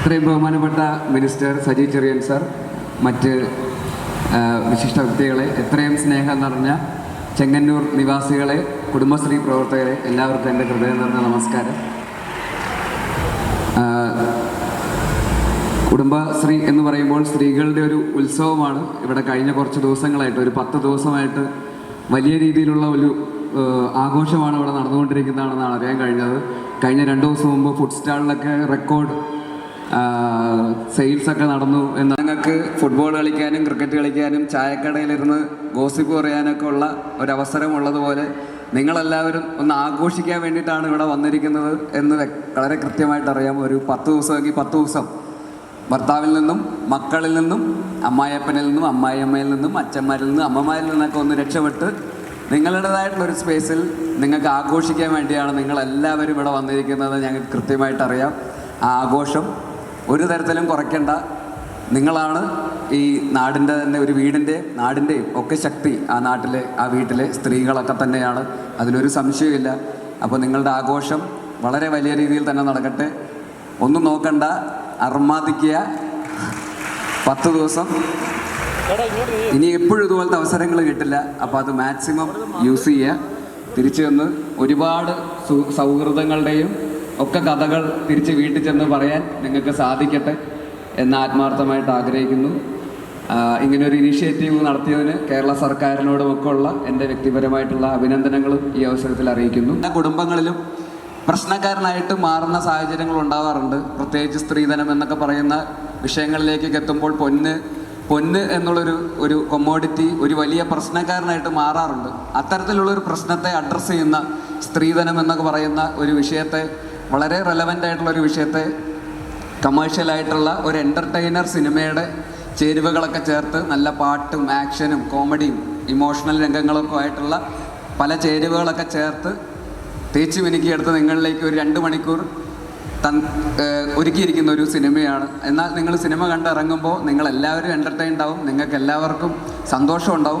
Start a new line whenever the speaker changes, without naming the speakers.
ഇത്രയും ബഹുമാനപ്പെട്ട minister Saji Cherian sir മറ്റ് വിശിഷ്ട വ്യക്തികളെ എത്രയും സ്നേഹം നിറഞ്ഞ ചെങ്ങന്നൂർ നിവാസികളെ കുടുംബശ്രീ പ്രവർത്തകരെ എല്ലാവർക്കും എന്റെ ഹൃദയം നിറഞ്ഞ നമസ്കാരം. കുടുംബശ്രീ എന്ന് പറയുമ്പോൾ സ്ത്രീകളുടെ ഒരു ഉത്സവമാണ്. ഇവിടെ കഴിഞ്ഞ കുറച്ച് ദിവസങ്ങളായിട്ട് ഒരു പത്ത് ദിവസമായിട്ട് വലിയ രീതിയിലുള്ള ഒരു ആഘോഷമാണ് ഇവിടെ നടന്നുകൊണ്ടിരിക്കുന്നതാണെന്നാണ് അറിയാൻ കഴിഞ്ഞത്. കഴിഞ്ഞ രണ്ട് ദിവസം മുമ്പ് ഫുഡ് സ്റ്റാളിലൊക്കെ റെക്കോർഡ് സെയിൽസ് ഒക്കെ നടന്നു എന്ന് ഞങ്ങൾക്ക് ഫുട്ബോൾ കളിക്കാനും ക്രിക്കറ്റ് കളിക്കാനും ചായക്കടയിലിരുന്ന് ഗോസിപ്പ് പറയാനൊക്കെ ഉള്ള ഒരവസരം ഉള്ളതുപോലെ നിങ്ങളെല്ലാവരും ഒന്ന് ആഘോഷിക്കാൻ വേണ്ടിയിട്ടാണ് ഇവിടെ വന്നിരിക്കുന്നത് എന്ന് വളരെ കൃത്യമായിട്ട് അറിയാം. ഒരു പത്ത് ദിവസമെങ്കിൽ പത്ത് ദിവസം ഭർത്താവിൽ നിന്നും മക്കളിൽ നിന്നും അമ്മായിയപ്പനിൽ നിന്നും അമ്മായിയമ്മയിൽ നിന്നും അച്ഛന്മാരിൽ നിന്നും അമ്മമാരിൽ നിന്നൊക്കെ ഒന്ന് രക്ഷപ്പെട്ട് നിങ്ങളുടേതായിട്ടുള്ള ഒരു സ്പേസിൽ നിങ്ങൾക്ക് ആഘോഷിക്കാൻ വേണ്ടിയാണ് നിങ്ങളെല്ലാവരും ഇവിടെ വന്നിരിക്കുന്നത് ഞങ്ങൾക്ക് കൃത്യമായിട്ട് അറിയാം. ആ ആഘോഷം ഒരു തരത്തിലും കുറയ്ക്കേണ്ട. നിങ്ങളാണ് ഈ നാടിന്റെ തന്നെ ഒരു വീടിന്റെ നാടിന്റെയും ഒക്കെ ശക്തി ആ നാട്ടിലെ ആ വീട്ടിലെ സ്ത്രീകളൊക്കെ തന്നെയാണ്. അതിലൊരു സംശയമില്ല അപ്പോൾ നിങ്ങളുടെ ആഘോഷം വളരെ വലിയ രീതിയിൽ തന്നെ നടക്കട്ടെ. ഒന്നും നോക്കണ്ട. അർമാദിക്കുക. പത്ത് ദിവസം. ഇനി എപ്പോഴും ഇതുപോലത്തെ അവസരങ്ങൾ കിട്ടില്ല. അപ്പോൾ അത് മാക്സിമം യൂസ് ചെയ്യുക. തിരിച്ചു വന്ന് ഒരുപാട് സൗഹൃദങ്ങളുടെയും ഒക്കെ കഥകൾ തിരിച്ച് വീട്ടിൽ ചെന്ന് പറയാൻ നിങ്ങൾക്ക് സാധിക്കട്ടെ എന്ന് ആത്മാർത്ഥമായിട്ട് ആഗ്രഹിക്കുന്നു. ഇങ്ങനൊരു ഇനീഷ്യേറ്റീവ് നടത്തിയതിന് കേരള സർക്കാരിനോടും ഒക്കെ ഉള്ള എന്റെ വ്യക്തിപരമായിട്ടുള്ള അഭിനന്ദനങ്ങളും ഈ അവസരത്തിൽ അറിയിക്കുന്നു. കുടുംബങ്ങളിലും പ്രശ്നക്കാരനായിട്ട് മാറുന്ന സാഹചര്യങ്ങൾ ഉണ്ടാവാറുണ്ട്. പ്രത്യേകിച്ച് സ്ത്രീധനം എന്നൊക്കെ പറയുന്ന വിഷയങ്ങളിലേക്കൊക്കെ എത്തുമ്പോൾ പൊന്ന് പൊന്ന് എന്നുള്ളൊരു ഒരു കൊമ്മോഡിറ്റി ഒരു വലിയ പ്രശ്നക്കാരനായിട്ട് മാറാറുണ്ട്. അത്തരത്തിലുള്ള ഒരു പ്രശ്നത്തെ അഡ്രസ്സ് ചെയ്യുന്ന സ്ത്രീധനം എന്നൊക്കെ പറയുന്ന ഒരു വിഷയത്തെ വളരെ റെലവന്റ് ആയിട്ടുള്ള ഒരു വിഷയത്തെ കമേഴ്ഷ്യലായിട്ടുള്ള ഒരു എന്റർടൈനർ സിനിമയുടെ ചേരുവകളൊക്കെ ചേർത്ത് നല്ല പാട്ടും ആക്ഷനും കോമഡിയും ഇമോഷണൽ രംഗങ്ങളൊക്കെ ആയിട്ടുള്ള പല ചേരുവകളൊക്കെ ചേർത്ത് തേച്ച് മിനുക്കിയെടുത്ത് നിങ്ങളിലേക്ക് ഒരു രണ്ട് മണിക്കൂർ തൻ ഒരുക്കിയിരിക്കുന്ന ഒരു സിനിമയാണ് എന്നാൽ നിങ്ങൾ സിനിമ കണ്ടിറങ്ങുമ്പോൾ നിങ്ങൾ എല്ലാവരും എന്റർടൈൻഡ് ആവും. നിങ്ങൾക്ക് എല്ലാവർക്കും സന്തോഷം ഉണ്ടാവും